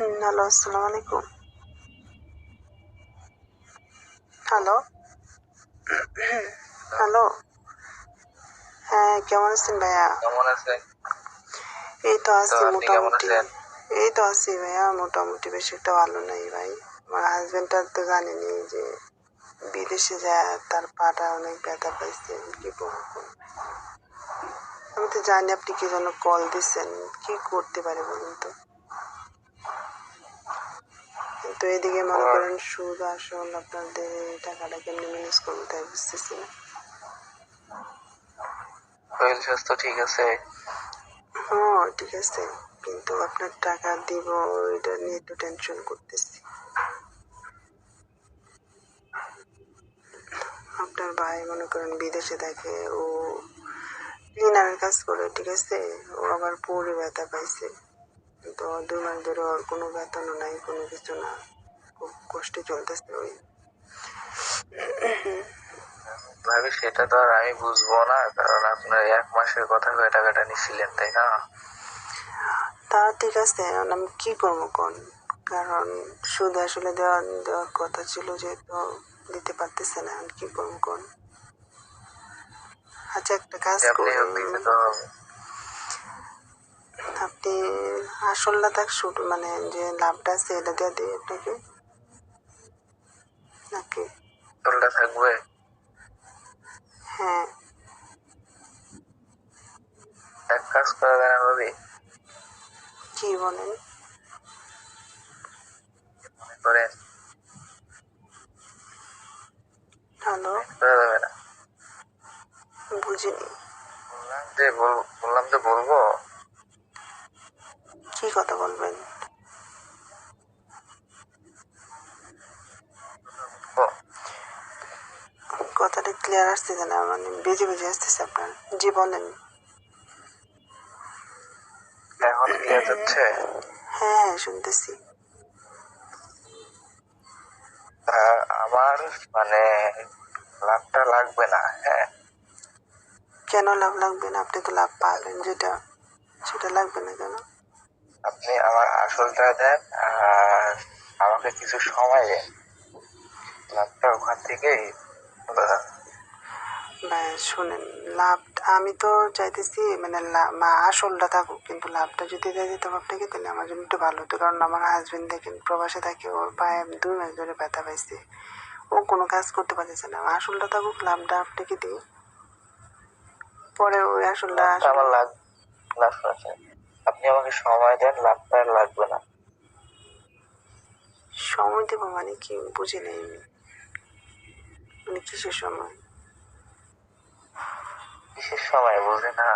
Hello আসসালামু আলাইকুম। Hello? Hello? হ্যাঁ কেমন আছেন ভাইয়া? কেমন আছে এই তো আছি মোটামুটি। এই তো আছি ভাইয়া মোটামুটি বেশি একটা ভালো নাই ভাই। আমার হাজবেন্ডটা তো জানেনি যে বিদেশে যায় তার পাটা অনেক ব্যথা পাইছে কি বলব আমি তো জানি আপনি কি জন্য কল দিচ্ছেন কি করতে পারে বলুন তো? কিন্তু এদিকে মনে করেন সুদ আসল আপনাদের টাকাটা কেমনি ম্যানেজ করব তাই বুঝতেছি না। শরীর স্বাস্থ্য ঠিক আছে। হ্যাঁ ঠিক আছে। কিন্তু আপনার টাকা দিব এটা নিয়ে একটু টেনশন করতেছি। আপনার ভাই মনে করেন বিদেশে থাকে ও ক্লিনারের কাজ করে ঠিক আছে? ও আবার পরে ব্যথা পাইছে। তো দুই মাস ধরে ওর কোনো বেতনও নাই কোনো কিছু না। খুব কষ্টে চলতেছে ওই। ভাবি সেটা তো আর আমি বুঝব না কারণ আপনার এক মাসের কথা হয়ে টাকাটা নিছিলেন তাই না? তা ঠিক আছে এখন আমি কি করব কোন? কারণ সুদ আসলে দেওয়া দেওয়ার কথা ছিল যেহেতু দিতে পারতেছে না কি করব কোন? আচ্ছা একটা কাজ হবে। আপনি আসলটা থাক সুদ মানে যে লাভটা আছে এটা দিয়ে আপনাকে। নাকি? চলটা থাকবে? হ্যাঁ। এক কাজ করা যায় না ভাবি কি বলেন? হ্যালো। করা যাবে না। বুঝিনি। বললাম যে বললাম যে বলব। কি কথা বলবেন। কথাটা ক্লিয়ার আসতেছে না মানে বেজে বেজে আসতেছে আপনার। জি বলেন। এখন ক্লিয়ার যাচ্ছে? হ্যাঁ হ্যাঁ শুনতেছি। তা আমার মানে লাভটা লাগবে না হ্যাঁ। কেন লাভ লাগবে না? আপনি তো লাভ পাবেন যেটা সেটা লাগবে না কেন? আপনি আমার আসলটা দেন আর আমাকে কিছু সময় দেন। লাভটা ওখান থেকে শুনেন লাভ আমি তো চাইতেছি মানে মা আসলটা থাকুক কিন্তু লাভটা যদি দিয়ে দিতাম আপনাকে তাহলে আমার জন্য একটু ভালো হতো। কারণ আমার হাজবেন্ড দেখেন প্রবাসে থাকে ওর পায়ে দুই মাস ধরে ব্যথা পাইছে। ও কোনো কাজ করতে পারতেছে না। আসলটা থাকুক লাভটা আপনাকে দিই। পরে ওই আসলটা আমার লাগ লাভ আছে। আপনি আমাকে সময় দেন আর লাগবে না। সময় দেবো মানে কি? বুঝি নেই আমি। মানে কিসের সময়? বিশেষ সময় বুঝে না।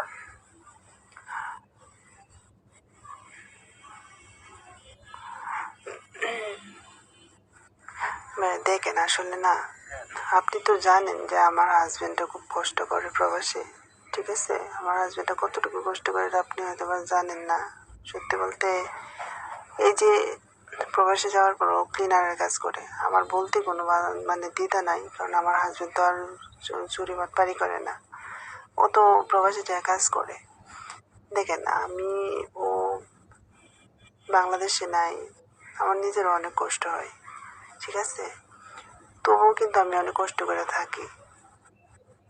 মানে দেখেন আসলে না আপনি তো জানেন যে আমার হাজবেন্ডটা খুব কষ্ট করে প্রবাসে। ঠিক আছে? আমার হাজবেন্ডটা কতটুকু কষ্ট করে আপনি হয়তো বা জানেন না। সত্যি বলতে এই যে প্রবাসে যাওয়ার পর ও ক্লিনারের কাজ করে। আমার বলতে কোনো মানে দ্বিধা নাই, কারণ আমার হাজবেন্ড তো আর চুরি বাটপারি করে না। ও তো প্রবাসে যায় কাজ করে। দেখেন, আমি, ও বাংলাদেশে নাই। আমার নিজেরও অনেক কষ্ট হয়। ঠিক আছে? তবুও কিন্তু আমি অনেক কষ্ট করে থাকি।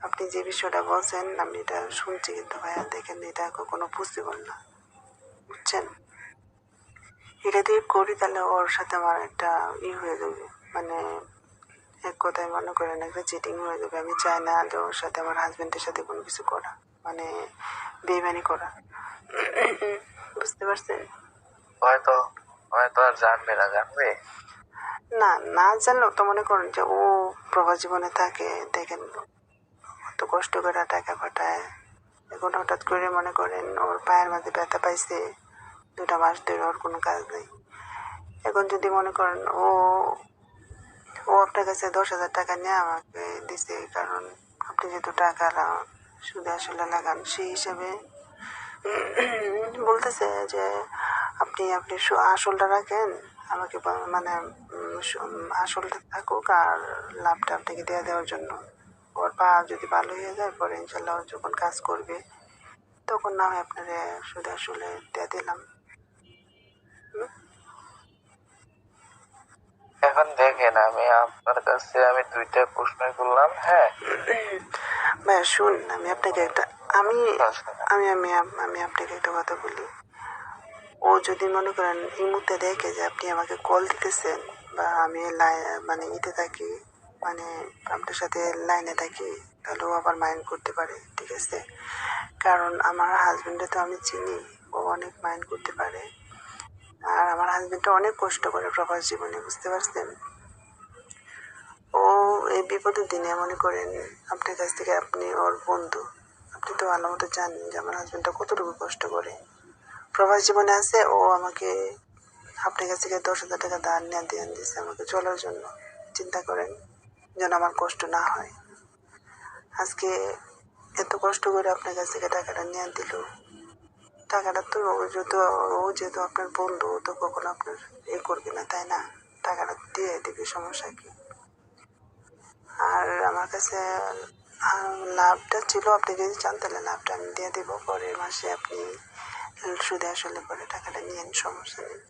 আপনি যে বিষয়টা বলছেন আমি এটা শুনছি কিন্তু ভাইয়া দেখেন এটা কোনো পসিবল না। বুঝছেন? এটা যদি করি তাহলে ওর সাথে আমার একটা ই হয়ে যাবে। মানে এক কথায় মনে করেন একটা চিটিং হয়ে যাবে। আমি চাই না যে ওর সাথে আমার হাজবেন্ডের সাথে কোনো কিছু করা। মানে বেমানি করা। বুঝতে পারছেন? হয়তো হয়তো আর জানবে না জানবে? না না জানলেও তো মনে করেন যে ও প্রবাস জীবনে থাকে দেখেন। কত কষ্ট করে টাকা পাঠায়। এখন হঠাৎ করে মনে করেন ওর পায়ের মাঝে ব্যথা পাইছে, দুটা মাস ধরে ওর কোনো কাজ নেই। এখন যদি মনে করেন ও ও আপনার কাছে দশ হাজার টাকা নিয়ে আমাকে দিছে, কারণ আপনি যেহেতু টাকা সুদে আসলে লাগান, সেই হিসাবে বলতেছে যে আপনি আপনি আসলটা রাখেন, আমাকে মানে আসলটা থাকুক আর লাভটা আপনাকে দেওয়া দেওয়ার জন্য। ওর পা যদি ভালো হয়ে যায় পরে ইনশাল্লাহ যখন কাজ করবে তখন না হয় আপনারে শুধু আসলে দিয়ে দিলাম? এখন দেখেন আমি আপনার কাছে আমি দুইটা প্রশ্ন করলাম হ্যাঁ ভাইয়া শুন আমি আপনাকে একটা আমি আচ্ছা। আমি আমি আমি আপনাকে একটা কথা বলি ও যদি মনে করেন এই মুহূর্তে দেখে যে আপনি আমাকে কল দিতেছেন বা আমি মানে ইতে থাকি মানে আপনার সাথে লাইনে থাকি, তাহলে ও আবার মাইন্ড করতে পারে, ঠিক আছে? কারণ আমার হাজবেন্ডে তো আমি চিনি, ও অনেক মাইন্ড করতে পারে। আর আমার হাজবেন্ডটা অনেক কষ্ট করে প্রবাস জীবনে, বুঝতে পারছেন? ও এই বিপদের দিনে মনে করেন, আপনার কাছ থেকে আপনি ওর বন্ধু, আপনি তো ভালো মতো জানেন যে আমার হাজবেন্ডটা কতটুকু কষ্ট করে। প্রবাস জীবনে আছে, ও আমাকে আপনার কাছ থেকে দশ হাজার টাকা ধার নেওয়া দিয়ে দিচ্ছে আমাকে চলার জন্য, চিন্তা করেন। যেন আমার কষ্ট না হয়। আজকে এত কষ্ট করে আপনার কাছ থেকে টাকাটা নিয়ে দিল। টাকাটা তো ও যেহেতু ও যেহেতু আপনার বন্ধু তো কখনো আপনার এ করবে না, তাই না? টাকাটা দিয়ে দিবে, সমস্যা কি? আর আমার কাছে লাভটা ছিল, আপনি যদি চান তাহলে লাভটা আমি দিয়ে দেবো, পরের মাসে আপনি সুদে আসলে পরে টাকাটা নিয়ে সমস্যা নেই।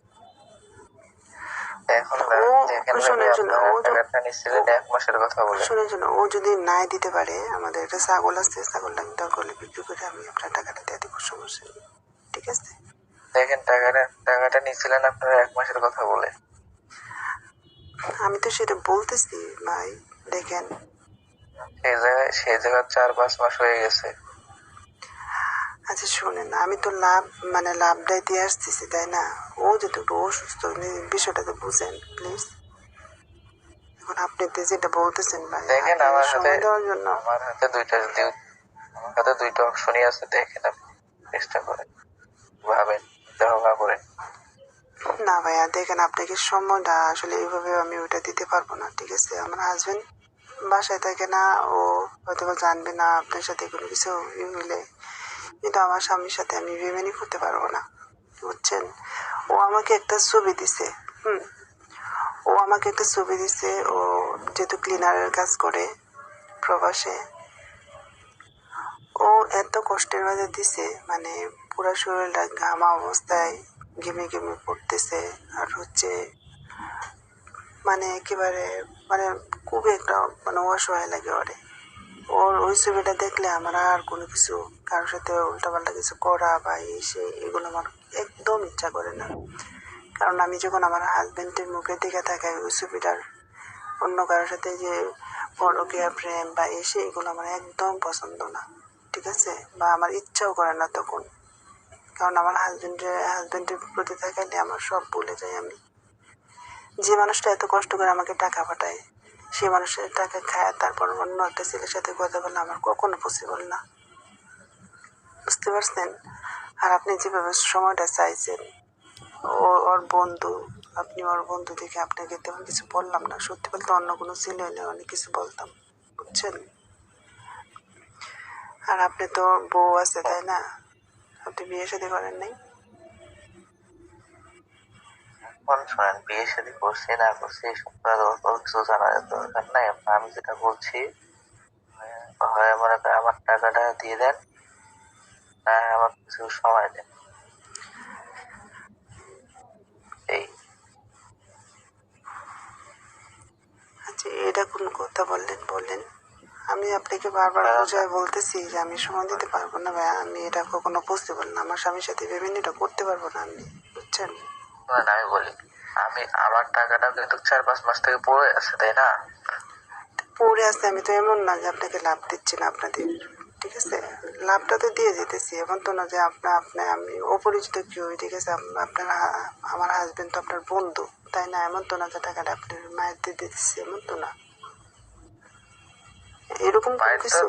ও- যদি নাই দিতে পারে আমাদের একটা ছাগল আছে ছাগলটা আমি দরকার হলে বিক্রি করে আমি আপনার টাকাটা দিয়ে দেবো সমস্যা ঠিক আছে? দেখেন টাকাটা টাকাটা আপনার এক মাসের কথা বলে। আমি তো সেটা বলতেছি ভাই দেখেন। সেই জায়গায় সেই জায়গায় চার পাঁচ মাস হয়ে গেছে। আচ্ছা শোনেন আমি তো লাভ মানে লাভটাই দিয়ে আসতেছি তাই না? ও যেহেতু একটু অসুস্থ বিষয়টা তো বুঝেন প্লিজ এখন আপনি তো যেটা বলতেছেন ভাই দেখেন আমার হাতে জন্য। আমার হাতে দুইটা দুই- আমার হাতে দুইটা অপশনই আছে দেখেন আপনি চেষ্টা করেন ভাবেন দেওয়া করেন। না ভাইয়া দেখেন আপনাকে সময়টা আসলে এইভাবে আমি ওইটা দিতে পারব না ঠিক আছে? আমার হাজবেন্ড বাসায় থাকে না ও হয়তো জানবে না আপনার সাথে কোনো কিছু ই হইলে কিন্তু আমার স্বামীর সাথে আমি বেমেনি করতে পারব না, বুঝছেন? ও আমাকে একটা ছবি দিছে, হুম? ও আমাকে একটা ছবি দিছে, ও যেহেতু ক্লিনারের কাজ করে প্রবাসে, ও এত কষ্টের মাঝে দিছে মানে পুরো শরীরটা ঘামা অবস্থায় ঘেমে ঘেমে পড়তেছে, আর হচ্ছে মানে একেবারে মানে খুবই একটা মানে অসহায় লাগে ওরে। ওর ওই ছবিটা দেখলে আমার আর কোনো কিছু, কারোর সাথে উল্টাপাল্টা কিছু করা বা এই সে এগুলো আমার একদম ইচ্ছা করে না। কারণ আমি যখন আমার হাজব্যান্ডের মুখের দিকে তাকাই, ওই ছবিটার অন্য কারোর সাথে যে পরকীয়া প্রেম বা এসে এগুলো আমার একদম পছন্দ না। ঠিক আছে? বা আমার ইচ্ছাও করে না তখন। কারণ আমার হাজবেন্ডের হাজব্যান্ডের প্রতি থাকালে আমার সব ভুলে যাই আমি। যে মানুষটা এত কষ্ট করে আমাকে টাকা পাঠায় সেই মানুষের টাকা খায়, তারপর অন্য একটা ছেলের সাথে কথা বলা আমার কখনো পসিবল না। বুঝতে পারছেন? আর আপনি যেভাবে সময়টা চাইছেন, ও, ওর বন্ধু, আপনি ওর বন্ধু দেখে আপনাকে তেমন কিছু বললাম না। সত্যি বলতে অন্য কোনো ছেলে হলে অনেক কিছু বলতাম, বুঝছেন? আর আপনি তো বউ আছে, তাই না? আপনি বিয়ে সাথে করেন নাই? এখন শোনেন বিয়ে শাদী করছি না করছি এসব করার কিছু জানার দরকার নাই। আমি যেটা বলছি হয়- হয় মনে করেন আমার টাকাটা দিয়ে দেন না আমার কিছু সময় দেন। এই। আচ্ছা এটা কোন কথা বললেন? বললেন আমি আপনাকে বারবার বোঝায় বলতেছি যে আমি সময় দিতে পারব না ভাই আমি এটা কখনো পসিবল না। আমার স্বামীর সাথে ভেবে এটা করতে পারব না আমি বুঝছেন? শুনেন আমি বলি আমি আমার টাকাটা কিন্তু চার পাঁচ মাস থেকে পড়ে আছে তাই না? পড়ে আছে আমি তো এমন না যে আপনাকে লাভ দিচ্ছি না আপনাদের ঠিক আছে? লাভটা তো দিয়ে যেতেছি এমন তো না যে আপনার আপনার আমি অপরিচিত কেউ ঠিক আছে? আপনার আমার হাজবেন্ড তো আপনার বন্ধু তাই না? এমন তো না যে টাকাটা আপনার মায়ের দিয়ে দিতেছি এমন তো না। এরকম কিছু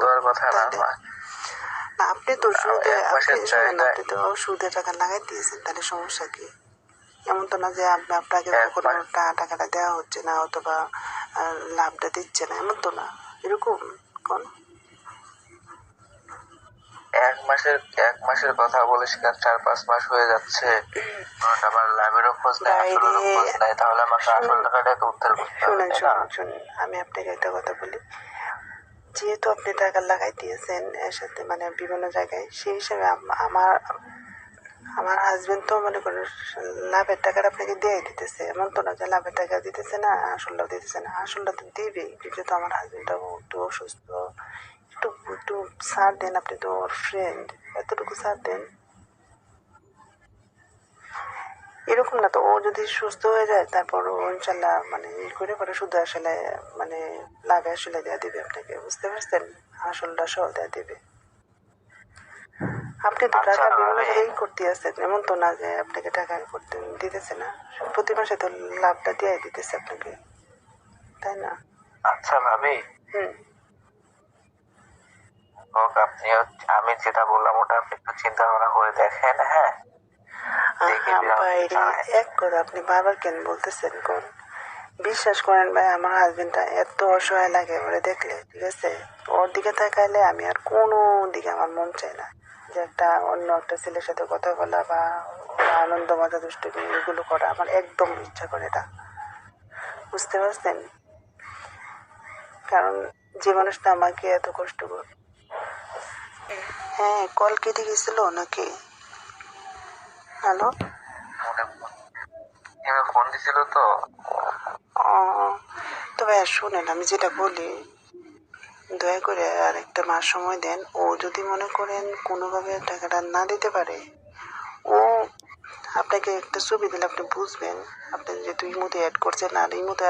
আপনি তো সুদে আপনি তো সুদে টাকা লাগাই দিয়েছেন তাহলে সমস্যা কি? এমন তো না যে আপনি আপনাকে এক কোনো টাকাটা দেওয়া হচ্ছে না অথবা লাভটা দিচ্ছে না এমন তো না। এরকম কোন? এক মাসের এক মাসের কথা বলে সেখানে চার পাঁচ মাস হয়ে যাচ্ছে। আমার লাভেরও খোঁজ নাই আসলেরও খোঁজ নাই তাহলে আমাকে আসল টাকাটাকে উদ্ধার করতে হবে শুনেন আমি আপনাকে একটা কথা বলি। যেহেতু আপনি টাকা লাগাই দিয়েছেন এর সাথে মানে বিভিন্ন জায়গায় সেই হিসাবে আম- আমার আমার হাজবেন্ড তো মনে করেন, লাভের টাকাটা আপনাকে দিয়ে দিতেছে। এমন তো না যে লাভের টাকা দিতেছে না, আসলটাও দিতেছে না। আসলটা তো দিবেই যেহেতু আমার হাজবেন্ডটাও একটু অসুস্থ। একটু একটু সার দেন আপনি তো ওর ফ্রেন্ড এতটুকু সার দেন। এরকম না তো, ও যদি সুস্থ হয়ে যায়, তারপর ও ইনশাল্লাহ মানে ই করে পরে শুধু আসলে মানে লাভে আসলে দেওয়া দিবে আপনাকে। বুঝতে পারছেন? আসলটা সহ দেওয়া দিবে। আপনি তো আচ্ছা, টাকা বিভিন্ন জায়গায় করতে আসছেন এমন তো না যে আপনাকে টাকা করতে দিতেছে না। প্রতি মাসে তো লাভটা দিয়ে দিতেছে আপনাকে। তাই না? আচ্ছা ভাবি। হুম। হোক আপনি আমি যেটা বললাম ওটা আপনি একটু চিন্তা ভাবনা করে দেখেন হ্যাঁ। এক করে আপনি বারবার কেন বলতেছেন কোন? বিশ্বাস করেন ভাই আমার হাজবেন্ডটা এত অসহায় লাগে বলে দেখলে ঠিক আছে? ওর দিকে তাকাইলে আমি আর কোনো দিকে আমার মন চাই না। যে একটা অন্য একটা ছেলের সাথে কথা বলা বা আনন্দ মজা দুষ্টুমি এগুলো করা আমার একদম ইচ্ছা করে না বুঝতে পারছেন? কারণ যে মানুষটা আমাকে এত কষ্ট কর হ্যাঁ কল কেটে গেছিল নাকি? হ্যালো? ফোন দিছিল তো। ও তবে শুনেন আমি যেটা বলি দয়া করে আর একটা মাস সময় দেন। ও যদি মনে করেন কোনোভাবে টাকাটা না দিতে পারে, ও আপনাকে একটা ছবি দিলে আপনি বুঝবেন। আপনি যেহেতু ইমুতে অ্যাড করছেন, আর ইমুতে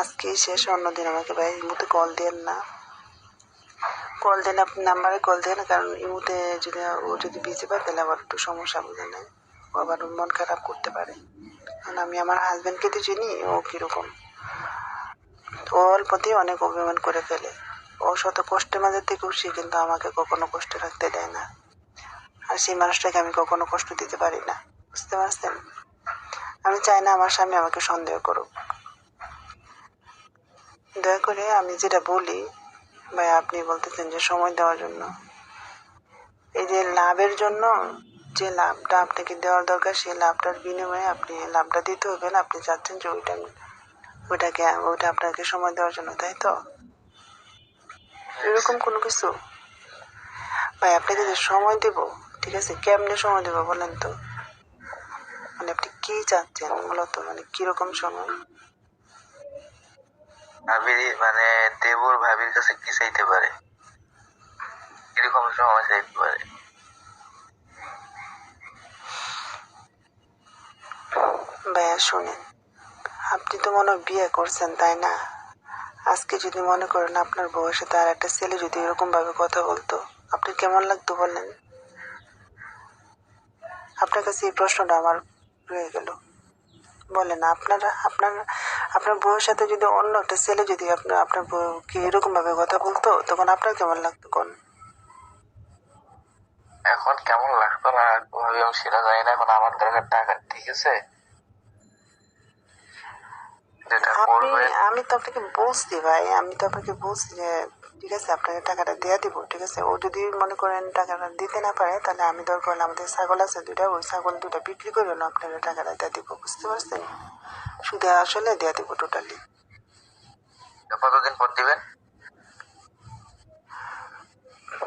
আজকে শেষ অন্যদিন আমাকে ভাই ইমুতে কল দেন না। কল দেন আপনি নাম্বারে কল দেন, কারণ ইমুতে যদি, ও যদি বিজি পায়, তাহলে আবার একটু সমস্যা বুঝে নেয়। ও আবার মন খারাপ করতে পারে। কারণ আমি আমার হাজবেন্ডকে তো চিনি, ও কীরকম। ও অল্পতেই অনেক অভিমান করে ফেলে। ও শত কষ্টের মাঝে থেকেও সে কিন্তু আমাকে কখনো কষ্ট রাখতে দেয় না। আর সেই মানুষটাকে আমি কখনো কষ্ট দিতে পারি না। বুঝতে পারছেন? আমি চাই না আমার স্বামী আমাকে সন্দেহ করুক। দয়া করে আমি যেটা বলি, ভাই, আপনি বলতেছেন যে সময় দেওয়ার জন্য। এই যে লাভের জন্য যে লাভটা আপনাকে দেওয়ার দরকার, সেই লাভটার বিনিময়ে আপনি লাভটা দিতে হবে না আপনি চাচ্ছেন যে ওইটা ওইটাকে ওইটা আপনাকে সময় দেওয়ার জন্য তাই তো? এরকম কোনো কিছু? ভাই আপনাকে যে সময় দেব ঠিক আছে? কেমনে সময় দেবো বলেন তো? মানে আপনি কি চাচ্ছেন মূলত মানে কীরকম সময়? ভাবির মানে দেবর ভাবির কাছে কি চাইতে পারে? কীরকম সময় চাইতে পারে? ভাইয়া শুনেন। আপনি তো মনে বিয়ে করছেন, তাই না? আজকে যদি মনে করেন আপনার বউয়ের সাথে আর একটা ছেলে যদি এরকম ভাবে কথা বলতো, আপনি কেমন লাগতো বলেন? আপনার কাছে এই প্রশ্নটা আমার রয়ে গেল। বলেন, আপনারা, আপনার আপনার বউয়ের সাথে যদি অন্য একটা ছেলে যদি আপনার আপনার বউকে এরকম ভাবে কথা বলতো, তখন আপনার কেমন লাগতো কোন? এখন কেমন লাগতো না? সেটা জানি না, এখন আমার দরকার টাকা ঠিক আছে? যেটা করবে আমি তো আপনাকে বলছি ভাই আমি তো আপনাকে বলছি যে ঠিক আছে আপনাকে টাকাটা দেয়া দিব ঠিক আছে? ও যদি মনে করেন টাকাটা দিতে না পারে তাহলে আমি দরকার হলে আমাদের ছাগল আছে দুইটা ওই ছাগল দুইটা বিক্রি করে হলো আপনাকে টাকাটা দেয়া দিব বুঝতে পারছেন? শুধু আসলে দেয়া দিব টোটালি কতদিন পর দিবেন?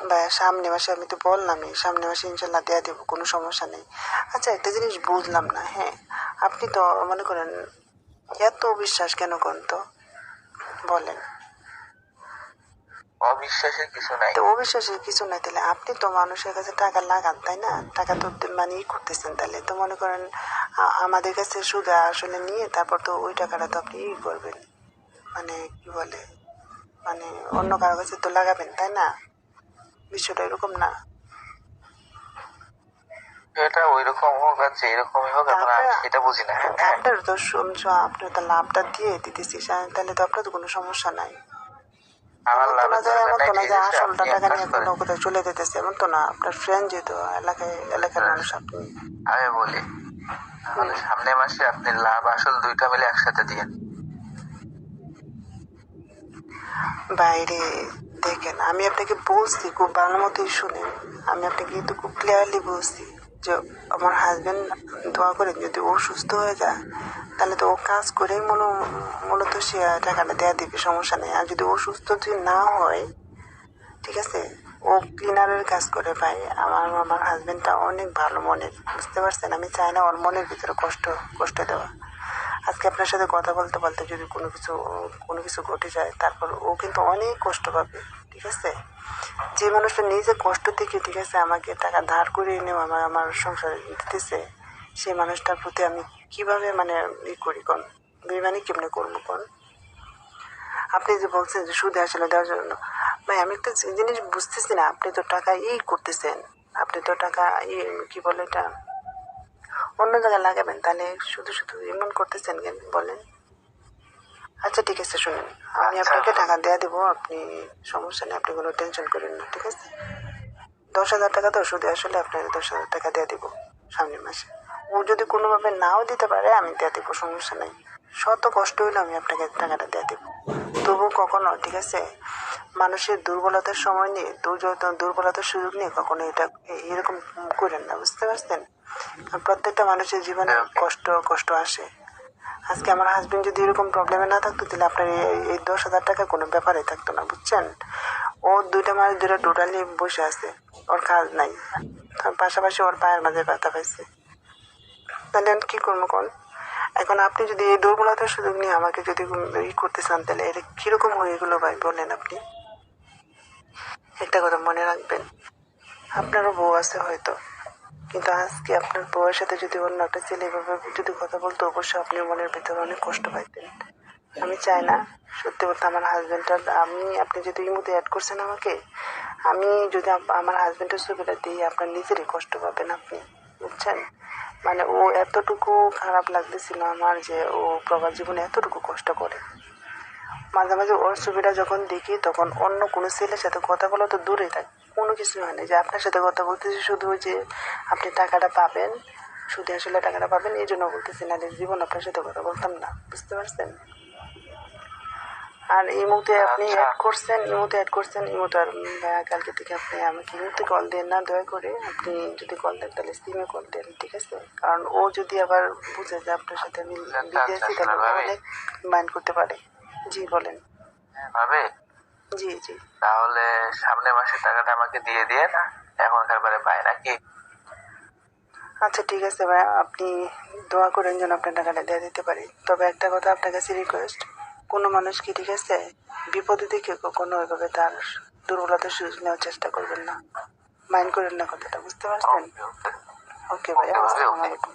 ভাই সামনে মাসে আমি তো বললামই সামনে মাসে ইনশাল্লাহ দেয়া দেবো কোনো সমস্যা নেই। আচ্ছা একটা জিনিস বুঝলাম না হ্যাঁ? আপনি তো মনে করেন এত বিশ্বাস কেন করেন তো বলেন। অবিশ্বাসের কিছু নাই। তো অবিশ্বাসের কিছু নাই তাহলে। আপনি তো মানুষের কাছে টাকা লাগান তাই না? টাকা তো মানে ই করতেছেন তাহলে। তো মনে করেন আমাদের কাছে সুদা আসলে নিয়ে তারপর তো ওই টাকাটা তো আপনি ই করবেন। মানে কি বলে? মানে অন্য কারও কাছে তো লাগাবেন তাই না? বিষয়টা এরকম না। এটা ওই রকম হোক আর যে এরকমই হোক এখন আমি আপনার- সেটা বুঝি না। হ্যাঁ আপনার তো শুনছো আপনার তো দিয়ে দিতেছি তাহলে তো আপনার তো কোনো সমস্যা নাই। আমার এমন তো না লাভের যে দরকার এমন নাই তো না ঠিক যে আছে আসলটা টাকা নিয়ে কোনো কোথায় চলে যেতেছে এমন তো না আপনার ফ্রেন্ড যেহেতু এলাকায় এলাকার মানুষ আপনি। আমি বলি তাহলে সামনে মাসে আপনি লাভ আসল দুইটা মিলে একসাথে দিয়ে বাইরে দেখেন আমি আপনাকে বলছি খুব ভালো মতোই শুনেন আমি আপনাকে কিন্তু খুব ক্লিয়ারলি বলছি। যে আমার হাজবেন্ড দোয়া করেন যদি ও সুস্থ হয়ে যায়, তাহলে তো ও কাজ করেই মূল, মূলত সে টাকাটা দেওয়া দিবে, সমস্যা নেই। আর যদি ও সুস্থ যদি না হয়, ঠিক আছে, ও ক্লিনারের কাজ করে ভাই। আমার আমার হাজবেন্ডটা অনেক ভালো মনের, বুঝতে পারছেন? আমি চাই না ওর মনের ভিতরে কষ্ট কষ্ট দেওয়া। আজকে আপনার সাথে কথা বলতে বলতে যদি কোনো কিছু কোনো কিছু ঘটে যায়, তারপর ও কিন্তু অনেক কষ্ট পাবে। ঠিক আছে? যে মানুষটা নিজে কষ্ট থেকে, ঠিক আছে, আমাকে টাকা ধার করে এনেও আমার আমার সংসারে দিতেছে, সেই মানুষটার প্রতি আমি কীভাবে মানে ই করি কোন? বেমানি কেমনে করব কোন? আপনি যে বলছেন যে সুদে আসলে দেওয়ার জন্য, ভাই, আমি একটা জিনিস বুঝতেছি না, আপনি তো টাকা ই করতেছেন, আপনি তো টাকা ই, কি বলে এটা, অন্য জায়গায় লাগাবেন, তাহলে শুধু শুধু এমন করতেছেন কেন বলেন? আচ্ছা ঠিক আছে শুনুন। আমি আপনাকে টাকা দেওয়া দেবো আপনি সমস্যা নেই আপনি কোনো টেনশন করেন না ঠিক আছে? দশ হাজার টাকা তো সুদে আসলে আপনাকে দশ হাজার টাকা দিয়ে দিব সামনের মাসে। ও যদি কোনোভাবে নাও দিতে পারে আমি দেওয়া দেবো সমস্যা নেই। শত কষ্ট হইলে আমি আপনাকে টাকাটা দেওয়া দেবো। তবু কখনো ঠিক আছে? মানুষের দুর্বলতার সময় নিয়ে দুর্বলতার সুযোগ নিয়ে কখনো এটা এরকম করেন না বুঝতে পারছেন? প্রত্যেকটা মানুষের জীবনে কষ্ট কষ্ট আসে। আজকে আমার হাজবেন্ড যদি এরকম প্রবলেমে না থাকতো, তাহলে আপনার এই দশ হাজার টাকা কোনো ব্যাপারে থাকতো না, বুঝছেন? ও দুইটা মাস ধরে টোটালি বসে আছে, ওর কাজ নাই। পাশাপাশি ওর পায়ের মাঝে ব্যথা পাইছে। তাহলে কি করব কোন? এখন আপনি যদি এই দুর্বলতার সুযোগ নিয়ে আমাকে যদি ই করতে চান, তাহলে এটা কীরকম হয়ে গেলো ভাই বলেন আপনি? একটা কথা মনে রাখবেন। আপনারও বউ আছে হয়তো। কিন্তু আজকে আপনার বউয়ের সাথে যদি অন্য একটা ছেলে এভাবে যদি কথা বলতো, অবশ্যই আপনি মনের ভিতরে অনেক কষ্ট পাইতেন। আমি চাই না, সত্যি বলতে আমার হাজবেন্ডটা আমি আপনি যদি মধ্যে অ্যাড করছেন আমাকে, আমি যদি আমার হাজবেন্ডের ছবিটা দিই আপনার নিজেরই কষ্ট পাবেন আপনি, বুঝছেন? মানে ও এতটুকু খারাপ লাগতেছিল আমার যে ও প্রবাস জীবনে এতটুকু কষ্ট করে। মাঝে মাঝে ওর ছবিটা যখন দেখি, তখন অন্য কোনো ছেলের সাথে কথা বলা তো দূরে থাকে কোনো কিছু হয় না যে আপনার সাথে কথা বলতেছি শুধু ওই যে আপনি টাকাটা পাবেন শুধু আসলে টাকাটা পাবেন এই জন্য বলতেছি না জীবন আপনার সাথে কথা বলতাম না বুঝতে পারছেন? আর এই মুহূর্তে আপনি আচ্ছা। অ্যাড করছেন এই মুহূর্তে অ্যাড করছেন এই মুহূর্তে আর কালকে থেকে আপনি আমাকে এই মুহূর্তে কল দেন না দয়া করে। আপনি যদি কল দেন তাহলে সিমে কল দেন ঠিক আছে? কারণ ও যদি আবার বুঝে যে আপনার সাথে আমি বিজি আছি তাহলে অনেক মাইন্ড করতে পারে। জি বলেন। ভাবে জি জি। তাহলে সামনের মাসের টাকাটা আমাকে দিয়ে দিয়ে না এখনকার বারে পায় নাকি? আচ্ছা ঠিক আছে ভাই আপনি দোয়া করেন যেন আপনার টাকাটা দিয়ে দিতে পারি। তবে একটা কথা আপনার কাছে রিকোয়েস্ট কোনো মানুষ কি ঠিক আছে বিপদে দেখে কখনো ওইভাবে তার দুর্বলতার সুযোগ নেওয়ার চেষ্টা করবেন না। মাইন্ড করেন না কথাটা বুঝতে পারছেন? ওকে ভাই আসসালামু আলাইকুম।